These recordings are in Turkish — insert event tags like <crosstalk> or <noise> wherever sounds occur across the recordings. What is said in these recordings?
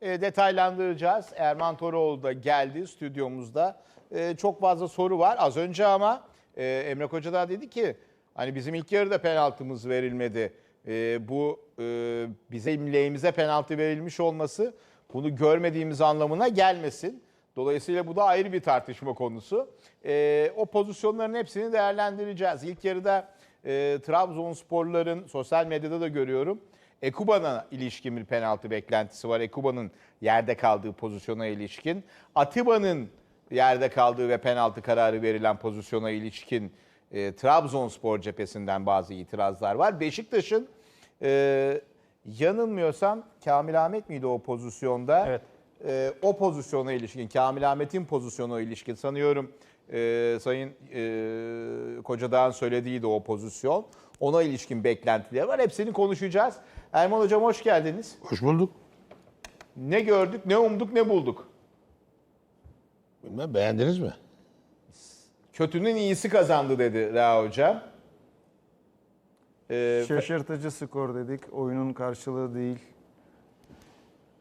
e, detaylandıracağız. Erman Toroğlu da geldi stüdyomuzda. E, çok fazla soru var. Az önce ama e, Emre Koca da dedi ki hani bizim ilk yarıda penaltımız verilmedi. E, bu e, bizim lehimize penaltı verilmiş olması bunu görmediğimiz anlamına gelmesin. Dolayısıyla bu da ayrı bir tartışma konusu. E, o pozisyonların hepsini değerlendireceğiz. İlk yarıda e, Trabzonsporluların sosyal medyada da görüyorum. Ekuba'na ilişkin bir penaltı beklentisi var. Ekuba'nın yerde kaldığı pozisyona ilişkin. Atiba'nın yerde kaldığı ve penaltı kararı verilen pozisyona ilişkin e, Trabzonspor cephesinden bazı itirazlar var. Beşiktaş'ın e, yanılmıyorsam Kamil Ahmet miydi o pozisyonda? Evet. E, o pozisyona ilişkin, Kamil Ahmet'in pozisyona ilişkin sanıyorum e, Sayın e, Kocadağ'ın söylediğiydi o pozisyon. Ona ilişkin beklentileri var. Hepsini konuşacağız. Erman Hocam hoş geldiniz. Hoş bulduk. Ne gördük, ne umduk, ne bulduk? Bilmem beğendiniz mi? Kötünün iyisi kazandı dedi Reha Hocam. Ee, Şaşırtıcı skor dedik. Oyunun karşılığı değil.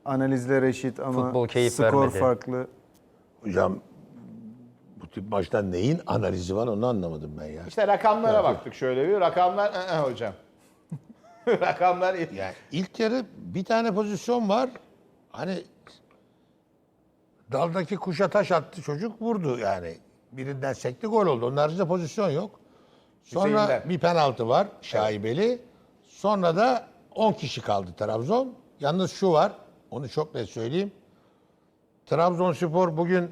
Analizler eşit ama Futbol keyif skor vermedi. farklı. Hocam tip maçta neyin analizi var onu anlamadım ben ya. işte rakamlara baktık şöyle bir. Rakamlar <laughs> ı-ı hocam. <laughs> Rakamlar Yani ilk yarı bir tane pozisyon var. Hani daldaki kuşa taş attı çocuk vurdu yani. Birinden sekti gol oldu. Onun haricinde pozisyon yok. Sonra Hüseyin'den. bir penaltı var şaibeli. Sonra da 10 kişi kaldı Trabzon. Yalnız şu var. Onu çok net söyleyeyim. Trabzonspor bugün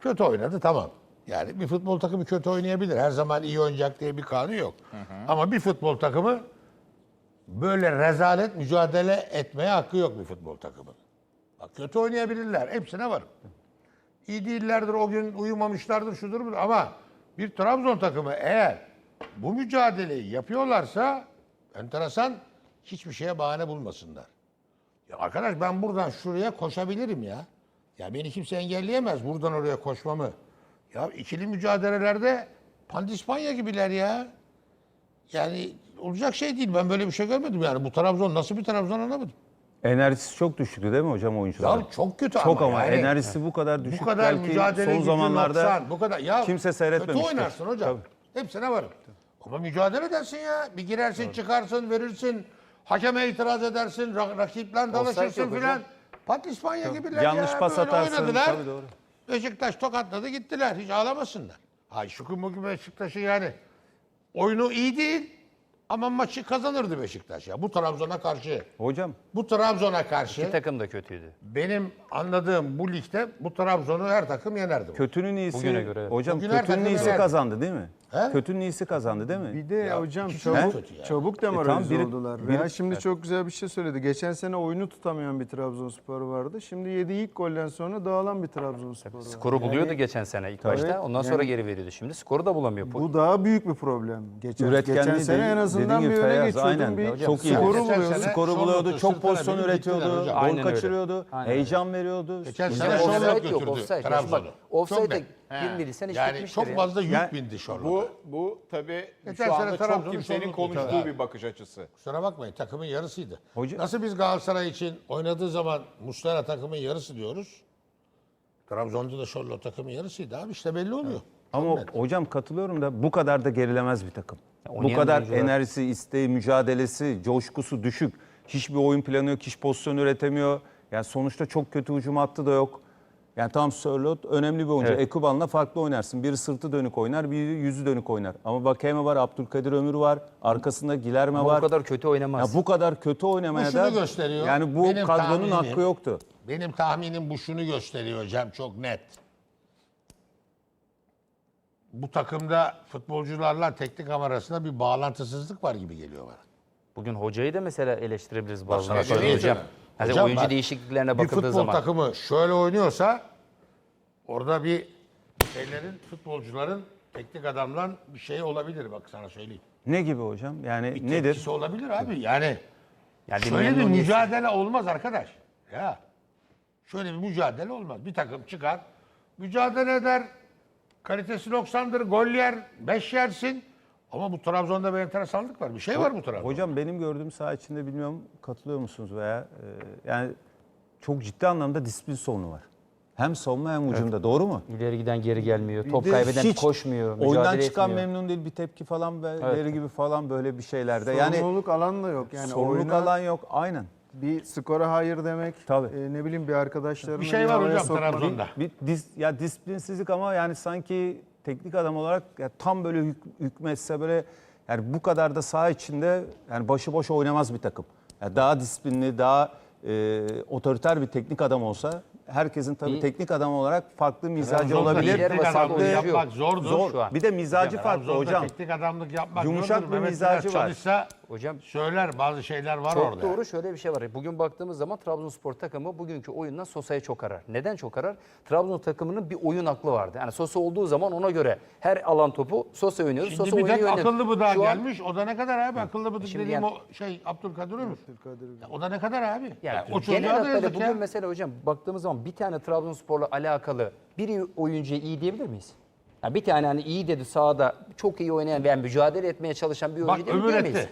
kötü oynadı tamam. Yani bir futbol takımı kötü oynayabilir. Her zaman iyi oynayacak diye bir kanun yok. Ama bir futbol takımı böyle rezalet mücadele etmeye hakkı yok bir futbol takımının. Bak kötü oynayabilirler. Hepsine varım. İyi değillerdir o gün uyumamışlardır şudur budur ama bir Trabzon takımı eğer bu mücadeleyi yapıyorlarsa enteresan hiçbir şeye bahane bulmasınlar. Ya arkadaş ben buradan şuraya koşabilirim ya. Ya beni kimse engelleyemez buradan oraya koşmamı. Ya ikili mücadelelerde Pandispanya gibiler ya. Yani olacak şey değil. Ben böyle bir şey görmedim yani. Bu Trabzon nasıl bir Trabzon anlamadım. Enerjisi çok düşüktü değil mi hocam oyuncular? Ya çok kötü çok ama, yani. enerjisi bu kadar düşük. bu kadar belki mücadele son zamanlarda noksan, bu kadar ya kimse Kötü seyretmemiştir. oynarsın hocam. Hepsine varım. Ama mücadele edersin ya. Bir girersin, çıkarsın, verirsin. Hakeme itiraz edersin, ra- rakiple dalaşırsın filan. Pat İspanya gibiler Yanlış ya. pas Böyle atarsın. oynadılar. Tabii doğru. Beşiktaş tokatladı gittiler. Hiç ağlamasınlar. Ay şu bugün Beşiktaş'ı yani oyunu iyi değil ama maçı kazanırdı Beşiktaş ya. Bu Trabzon'a karşı. Hocam Bu Trabzon'a karşı İki takım da kötüydü. benim anladığım bu ligde bu Trabzon'u her takım yenerdi. kötünün iyisi Bugüne göre. hocam Bugün her kötünün takım iyisi yener. kazandı değil mi? He? Kötünün iyisi kazandı değil mi? Bir de hocam ikisi çabuk, kötü ya. çabuk demoralize tamam, biri- oldular. biri- Reha şimdi çok güzel bir şey söyledi. Geçen sene oyunu tutamayan bir Trabzonspor vardı. Şimdi yediği ilk golden sonra dağılan bir Trabzonspor var. Skoru buluyordu geçen sene ilk başta. Ondan sonra yani- geri veriyordu. Şimdi skoru da bulamıyor. Bu daha büyük bir problem. Geçen, Üretkenliği geçen sene dedi- en azından bir öne Feyyaz, geçiyordun. aynen. Bir Hocam, çok iyi. skoru Geçen buluyorsun. sene- Skoru buluyordu, çok sırtına pozisyon binip gittiler üretiyordu, hocam. gol Aynen öyle. kaçırıyordu, heyecan veriyordu. Geçen sene offside yok, götürdü offside. Trabzon'u. Bak, offside'e net. girmediysen iş Yani bitmiştir çok ya. fazla yük Yani bindi Şorlot'a. bu bu tabii Geçen şu sene anda Trabzon'un çok kimsenin sorunu konuştuğu tutar. bir bakış açısı. Kusura bakmayın takımın yarısıydı. Hoca- Nasıl biz Galatasaray için oynadığı zaman Muslera takımın yarısı diyoruz. Trabzon'da da Şorlot takımın yarısıydı abi işte belli oluyor. Ama hocam katılıyorum da bu kadar da gerilemez bir takım. Bu oynayan kadar oyuncular- enerjisi, isteği, mücadelesi, coşkusu düşük. Hiçbir oyun planı yok, hiç pozisyon üretemiyor. Yani sonuçta çok kötü hücum hattı da yok. Yani tamam Sörlot önemli bir oyuncu. Evet. Ekuban'la farklı oynarsın. Biri sırtı dönük oynar, biri yüzü dönük oynar. Ama Vakeme var, Abdülkadir Ömür var. Arkasında Gilerme Ama var. o kadar kötü ya oynamaz. bu kadar kötü oynamaya Bu şunu da gösteriyor. yani bu Benim kadronun tahminim- hakkı yoktu. Benim tahminim bu şunu gösteriyor hocam çok net. Bu takımda futbolcularla teknik adam arasında bir bağlantısızlık var gibi geliyor bana. Bugün hocayı da mesela eleştirebiliriz bazı sana noktalarda söyleyeyim hocam. Yani Hocam oyuncu bak, değişikliklerine Bir bakıldığı futbol zaman. takımı şöyle oynuyorsa orada bir şeylerin futbolcuların teknik adamla bir şey olabilir bak sana söyleyeyim. Ne gibi hocam? Yani Bir nedir? olabilir abi. Yani Yani bir şöyle bir mücadele olmaz arkadaş. Ya şöyle bir mücadele olmaz. Bir takım çıkar, mücadele eder, kalitesi noksandır, gol yer, beş yersin. Ama bu Trabzon'da bir enteresanlık var. Bir şey var bu Trabzon'da. Hocam benim gördüğüm saha içinde bilmiyorum katılıyor musunuz veya e, yani çok ciddi anlamda disiplin sorunu var. Hem savunma hem ucunda. Doğru mu? İleri giden geri gelmiyor. Top de kaybeden Hiç koşmuyor. Mücadele Oyundan çıkan etmiyor. memnun değil bir tepki falan ve Evet. ileri gibi falan böyle bir şeylerde. Yani Sorumluluk alan da yok. Yani sorumluluk oyuna alan yok. Aynen. bir skora hayır demek. Tabii. e, ne bileyim bir arkadaşlarını Bir şey var hocam sokmak. Trabzon'da. Bir dis, ya disiplinsizlik ama yani sanki teknik adam olarak ya tam böyle hük, hükmetse böyle yani bu kadar da saha içinde yani başıboş oynamaz bir takım. Yani daha disiplinli, daha e, otoriter bir teknik adam olsa herkesin tabii İyi. teknik adam olarak farklı mizacı Trabzon'da olabilir. Teknik oyuncu yapmak zordur. Zor. şu an. Bir de mizacı farklı Trabzon'da hocam. teknik adamlık yapmak Yumuşak zordur. bir Mehmet mizacı var. Çalışsa Hocam söyler bazı şeyler var Çok orada. doğru şöyle bir şey var. Bugün baktığımız zaman Trabzonspor takımı bugünkü oyundan Sosa'ya çok arar. Neden çok arar? Trabzon takımının bir oyun aklı vardı. Yani Sosa olduğu zaman ona göre her alan topu Sosa oynuyordu. Şimdi Sosa bir oynuyor akıllı Şu an- gelmiş. O da ne kadar abi? Akıllı bıdık Şimdi dediğim yani- o şey Abdülkadir Ömür. Abdülkadir. Ya O da ne kadar abi? Yani o çocuğa genel da hatlarıyla bugün ya. mesela hocam baktığımız zaman bir tane Trabzonspor'la alakalı bir oyuncuya iyi diyebilir miyiz? Yani bir tane hani iyi dedi sahada çok iyi oynayan veya mücadele etmeye çalışan bir oyuncu Bak diyebilir ömür miyiz? etti.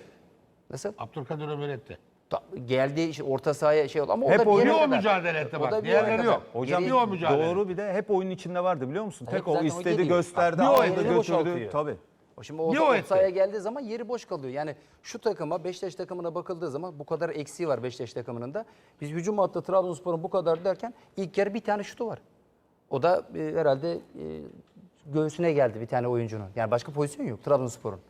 Nasıl? Abdülkadir Ömür etti. Ta- geldi işte orta sahaya şey oldu ama o Hep da bir yere oynuyor o kadar. mücadele etti O bak, diğerleri kadar. yok. Hocam Geri- bir o mücadele. Doğru bir de hep oyunun içinde vardı biliyor musun? Hep Tek o zaten o istedi, geliyor. gösterdi, Bir o aldı, boşaltıyor. götürdü. Tabii. O Şimdi o, o o etti. sahaya geldiği zaman yeri boş kalıyor. Yani şu takıma Beşiktaş takımına bakıldığı zaman bu kadar eksiği var Beşiktaş takımının da. Biz hücum hattı Trabzonspor'un bu kadar derken ilk yarı bir tane şutu var. O da e, herhalde e, göğsüne geldi bir tane oyuncunun. Yani başka pozisyon yok Trabzonspor'un.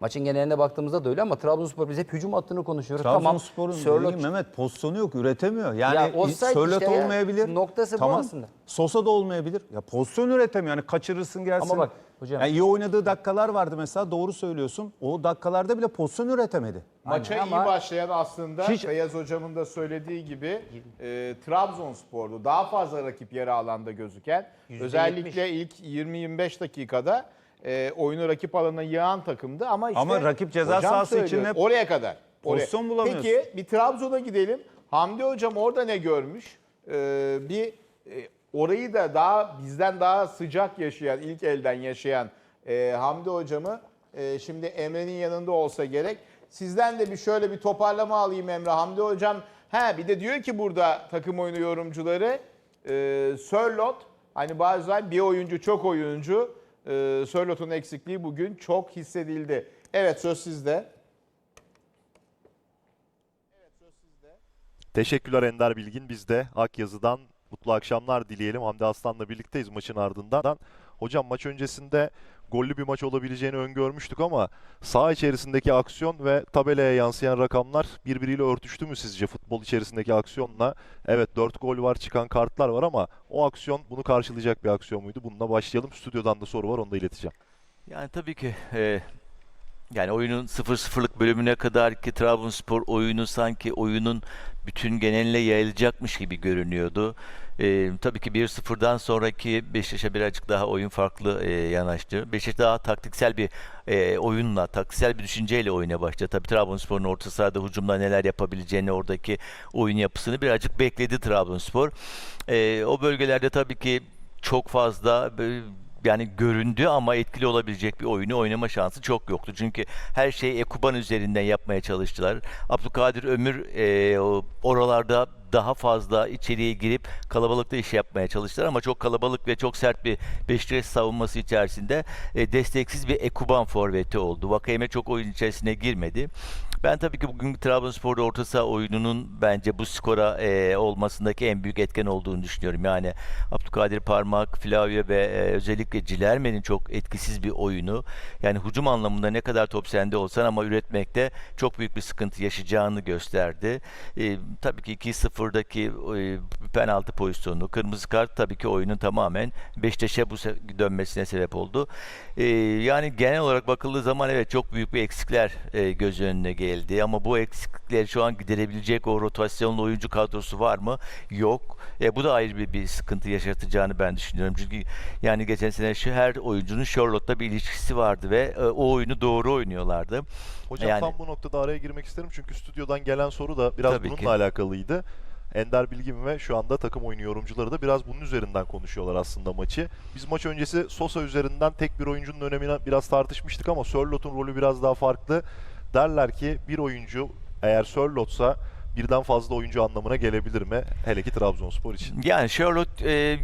Maçın geneline baktığımızda da öyle ama Trabzonspor biz hep hücum hattını konuşuyoruz. Trabzonspor'un Sörloth- dediğim Mehmet pozisyonu yok, üretemiyor. Yani Ya Sörloth işte ya. olmayabilir. Noktası bu aslında. Sosa da olmayabilir. Ya pozisyon üretemiyor. Yani kaçırırsın gelsin. Ama bak hocam- Yani iyi oynadığı dakikalar vardı mesela doğru söylüyorsun. O dakikalarda bile pozisyon üretemedi. Maça Ama- iyi başlayan aslında Hiç- Feyyaz hocamın da söylediği gibi e, Trabzonspor'du. Daha fazla rakip yarı alanda gözüken. Yüzde Özellikle ilk 20-25 dakikada e, oyunu rakip alana yığan takımdı ama işte Ama rakip ceza hocam sahası söylüyor, için hep oraya kadar. Oraya. pozisyon bulamıyorsun. Peki bir Trabzon'a gidelim. Hamdi hocam orada ne görmüş? E, bir e, orayı da daha bizden daha sıcak yaşayan, ilk elden yaşayan e, Hamdi hocamı e, şimdi Emre'nin yanında olsa gerek. Sizden de bir şöyle bir toparlama alayım Emre. Hamdi hocam he bir de diyor ki burada takım oyunu yorumcuları e, Sörlot hani bazen bir oyuncu çok oyuncu e, Sörlot'un eksikliği bugün çok hissedildi. Evet söz sizde. Teşekkürler Ender Bilgin. Biz de Akyazı'dan mutlu akşamlar dileyelim. Hamdi Aslan'la birlikteyiz maçın ardından. Hocam maç öncesinde gollü bir maç olabileceğini öngörmüştük ama saha içerisindeki aksiyon ve tabelaya yansıyan rakamlar birbiriyle örtüştü mü sizce futbol içerisindeki aksiyonla? Evet 4 gol var çıkan kartlar var ama o aksiyon bunu karşılayacak bir aksiyon muydu? Bununla başlayalım. Stüdyodan da soru var onu da ileteceğim. Yani tabii ki e, yani oyunun 0-0'lık bölümüne kadar ki Trabzonspor oyunu sanki oyunun bütün geneline yayılacakmış gibi görünüyordu. E, tabii ki 1-0'dan sonraki Beşiktaş'a birazcık daha oyun farklı e, yanaştı. Beşiktaş daha taktiksel bir e, oyunla, taktiksel bir düşünceyle oyuna başladı. Tabii Trabzonspor'un orta sahada hücumda neler yapabileceğini, oradaki oyun yapısını birazcık bekledi Trabzonspor. E, o bölgelerde tabii ki çok fazla böyle yani göründü ama etkili olabilecek bir oyunu oynama şansı çok yoktu. Çünkü her şeyi Ekuban üzerinden yapmaya çalıştılar. Abdülkadir Ömür e, oralarda daha fazla içeriye girip kalabalıkta iş yapmaya çalıştılar ama çok kalabalık ve çok sert bir Beşiktaş savunması içerisinde e, desteksiz bir Ekuban forveti oldu. Vakayeme çok oyun içerisine girmedi. Ben tabii ki bugün Trabzonspor'da orta saha oyununun bence bu skora e, olmasındaki en büyük etken olduğunu düşünüyorum. Yani Abdülkadir Parmak, Flavio ve e, özellikle Cilerme'nin çok etkisiz bir oyunu. Yani hücum anlamında ne kadar top sende olsan ama üretmekte çok büyük bir sıkıntı yaşayacağını gösterdi. E, tabii ki 2-0'daki e, penaltı pozisyonu, kırmızı kart tabii ki oyunun tamamen Beşiktaş'a bu dönmesine sebep oldu. E, yani genel olarak bakıldığı zaman evet çok büyük bir eksikler e, göz önüne geldi ama bu eksiklikleri şu an giderebilecek o rotasyonlu oyuncu kadrosu var mı? Yok. E, bu da ayrı bir, bir sıkıntı yaşatacağını ben düşünüyorum. Çünkü yani geçen sene şu her oyuncunun Charlotte'la bir ilişkisi vardı ve e, o oyunu doğru oynuyorlardı. Hocam Yani- tam bu noktada araya girmek isterim çünkü stüdyodan gelen soru da biraz bununla ki. alakalıydı. Ender Bilgin ve şu anda takım oyunu yorumcuları da biraz bunun üzerinden konuşuyorlar aslında maçı. Biz maç öncesi Sosa üzerinden tek bir oyuncunun önemine biraz tartışmıştık ama Sörlot'un rolü biraz daha farklı. Derler ki bir oyuncu eğer Sörlot'sa birden fazla oyuncu anlamına gelebilir mi? Hele ki Trabzonspor için. Yani Charlotte e,